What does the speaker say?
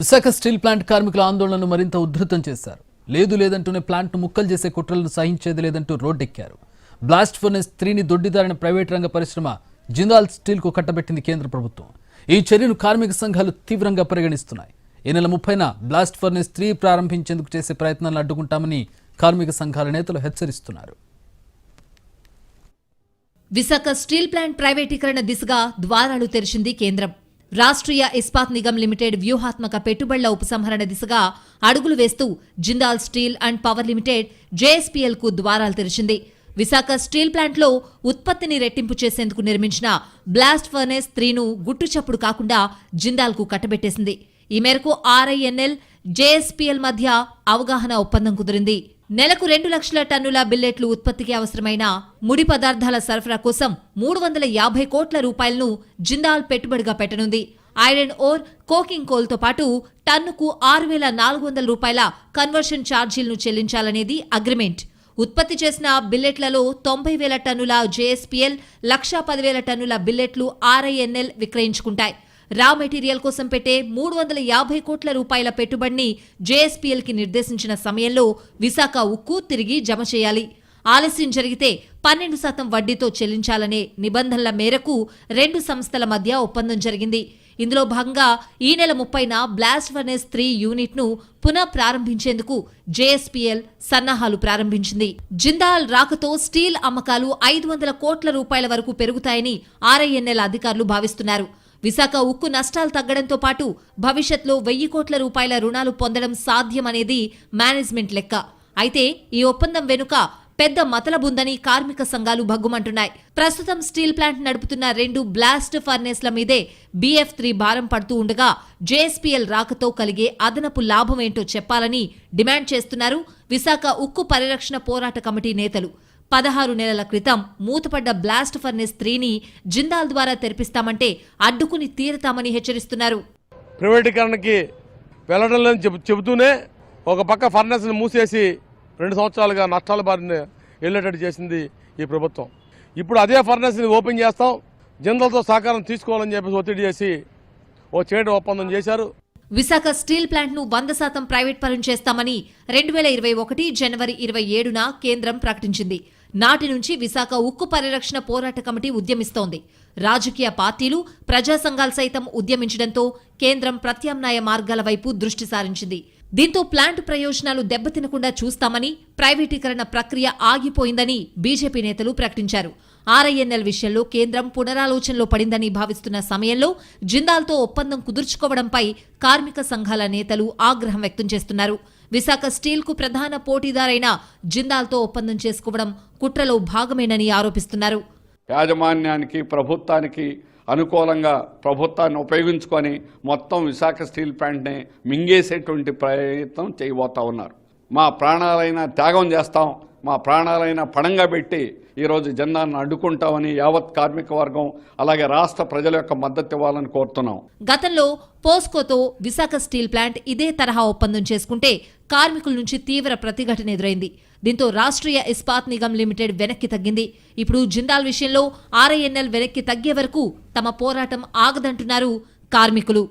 Visakha steel plant కార్మికుల ఆందోళనను మరింత ఉధృతం చేశారు. లేదు లేదంటూనే ప్లాంట్ను ముక్కలు చేసే కుట్రలను సహించేది లేదంటూ రోడ్డెక్కారు. బ్లాస్ట్ ఫర్నెస్ త్రీని దొడ్డిదారిన ప్రైవేట్ రంగ పరిశ్రమ జిందాల్ స్టీల్కు కట్టబెట్టింది కేంద్ర ప్రభుత్వం. ఈ చర్యను కార్మిక సంఘాలు తీవ్రంగా పరిగణిస్తున్నాయి. ఈ నెల ముప్పైన బ్లాస్ట్ ఫర్నెస్ త్రీ ప్రారంభించేందుకు చేసే ప్రయత్నాలను అడ్డుకుంటామని కార్మిక సంఘాల నేతలు హెచ్చరిస్తున్నారు. విశాఖ స్టీల్ ప్లాంట్ ప్రైవేటీకరణ దిశగా ద్వారాలు తెరిచింది కేంద్రం. రాష్ట్రీయ ఇస్పాత్ నిగమ్ లిమిటెడ్ వ్యూహాత్మక పెట్టుబడుల ఉపసంహరణ దిశగా అడుగులు వేస్తూ Jindal steel and power limited జేఎస్పీఎల్కు ద్వారాలు తెరిచింది. విశాఖ స్టీల్ ప్లాంట్లో ఉత్పత్తిని రెట్టింపు చేసేందుకు నిర్మించిన బ్లాస్ట్ ఫర్నేస్ త్రీను గుట్టుచప్పుడు కాకుండా జిందాల్కు కట్టబెట్టేసింది. ఈ మేరకు ఆర్ఐఎన్ఎల్ జేఎస్పీఎల్ మధ్య అవగాహన ఒప్పందం కుదిరింది. నెలకు రెండు లక్షల టన్నుల బిల్లెట్లు ఉత్పత్తికి అవసరమైన ముడి పదార్థాల సరఫరా కోసం మూడు వందల యాభై కోట్ల రూపాయలను జిందాల్ పెట్టుబడిగా పెట్టనుంది. ఐరన్ ఓర్ కోకింగ్ కోల్తో పాటు టన్నుకు ఆరు వేల నాలుగు వందల రూపాయల కన్వర్షన్ ఛార్జీలను చెల్లించాలనేది అగ్రిమెంట్. ఉత్పత్తి చేసిన బిల్లెట్లలో తొంభై వేల టన్నుల జేఎస్పీఎల్ లక్షా పదివేల టన్నుల బిల్లెట్లు ఆర్ఐఎన్ఎల్ విక్రయించుకుంటాయి. రా మెటీరియల్ కోసం పెట్టే మూడు వందల యాభై కోట్ల రూపాయల పెట్టుబడిని జేఎస్పీఎల్కి నిర్దేశించిన సమయంలో విశాఖ ఉక్కు తిరిగి జమ చేయాలి. ఆలస్యం జరిగితే పన్నెండు శాతం వడ్డీతో చెల్లించాలనే నిబంధనల మేరకు రెండు సంస్థల మధ్య ఒప్పందం జరిగింది. ఇందులో భాగంగా ఈ నెల ముప్పైన బ్లాస్ట్ ఫర్నెస్ త్రీ యూనిట్ను పునః ప్రారంభించేందుకు జేఎస్పీఎల్ సన్నాహాలు ప్రారంభించింది. జిందాల్ రాకతో స్టీల్ అమ్మకాలు ఐదు వందల కోట్ల రూపాయల వరకు పెరుగుతాయని ఆర్ఐఎన్ఎల్ అధికారులు భావిస్తున్నారు. విశాఖ ఉక్కు నష్టాలు తగ్గడంతో పాటు భవిష్యత్లో వెయ్యి కోట్ల రూపాయల రుణాలు పొందడం సాధ్యమనేది మేనేజ్మెంట్ లెక్క. అయితే ఈ ఒప్పందం వెనుక పెద్ద మతలబుందని కార్మిక సంఘాలు భగ్గుమంటున్నాయి. ప్రస్తుతం స్టీల్ ప్లాంట్ నడుపుతున్న రెండు బ్లాస్ట్ ఫర్నేస్ల మీదే బీఎఫ్ త్రీ భారం పడుతూ ఉండగా జేఎస్పీఎల్ రాకతో కలిగే అదనపు లాభం ఏంటో చెప్పాలని డిమాండ్ చేస్తున్నారు విశాఖ ఉక్కు పరిరక్షణ పోరాట కమిటీ నేతలు. పదహారు నెలల క్రితం మూతపడ్డ బ్లాస్ట్ ఫర్నేస్ త్రీని జిందాల్ ద్వారా తెరిపిస్తామంటే అడ్డుకుని తీరతామని హెచ్చరిస్తున్నారు. ప్రైవేటీకరణకి వెళ్ళడం లేదని చెబు చెబుతూనే ఒక పక్క ఫర్నెస్ని మూసేసి రెండు సంవత్సరాలుగా నష్టాల బారిన వెళ్ళేటట్టు చేసింది ఈ ప్రభుత్వం. ఇప్పుడు అదే ఫర్నెస్ని ఓపెన్ చేస్తాం జిందలతో సహకారం తీసుకోవాలని చెప్పేసి ఒత్తిడి చేసి ఓ చేయడం ఒప్పందం చేశారు. విశాఖ స్టీల్ ప్లాంట్ను వంద శాతం ప్రైవేట్ పరం చేస్తామని రెండు వేల ఇరవై ఒకటి జనవరి ఇరవై ఏడున కేంద్రం ప్రకటించింది. నాటి నుంచి విశాఖ ఉక్కు పరిరక్షణ పోరాట కమిటీ ఉద్యమిస్తోంది. రాజకీయ పార్టీలు ప్రజా సంఘాలు సైతం ఉద్యమించడంతో కేంద్రం ప్రత్యామ్నాయ మార్గాల వైపు దృష్టి సారించింది. దీంతో ప్లాంట్ ప్రయోజనాలు దెబ్బతినకుండా చూస్తామని ప్రైవేటీకరణ ప్రక్రియ ఆగిపోయిందని బీజేపీ నేతలు ప్రకటించారు. ఆర్ఐఎన్ఎల్ విషయంలో కేంద్రం పునరాలోచనలో పడిందని భావిస్తున్న సమయంలో జిందాల్తో ఒప్పందం కుదుర్చుకోవడంపై కార్మిక సంఘాల నేతలు ఆగ్రహం వ్యక్తం చేస్తున్నారు. విశాఖ స్టీల్కు ప్రధాన పోటీదారైన జిందాల్తో ఒప్పందం చేసుకోవడం కుట్రలో భాగమేనని ఆరోపిస్తున్నారు. యాజమాన్యానికి ప్రభుత్వానికి అనుకూలంగా ప్రభుత్వాన్ని ఉపయోగించుకొని మొత్తం విశాఖ స్టీల్ ప్లాంట్ని మింగేసేటువంటి ప్రయత్నం చేయబోతా ఉన్నారు. మా ప్రాణాలైన త్యాగం చేస్తాం. మా ప్రాణాలైన పణంగా పెట్టి ఈరోజు జెండాను అడ్డుకుంటామని యావత్ కార్మిక వర్గం అలాగే రాష్ట్ర ప్రజల యొక్క మద్దతు ఇవ్వాలని కోరుతున్నాం. గతంలో పోస్కోతో విశాఖ స్టీల్ ప్లాంట్ ఇదే తరహా ఒప్పందం చేసుకుంటే కార్మికుల నుంచి తీవ్ర ప్రతిఘటన ఎదురైంది. దీంతో రాష్ట్రీయ ఇస్పాత్ నిగమ్ లిమిటెడ్ వెనక్కి తగ్గింది. ఇప్పుడు జిందాల్ విషయంలో ఆర్ఐఎన్ఎల్ వెనక్కి తగ్గే వరకు తమ పోరాటం ఆగదంటున్నారు కార్మికులు.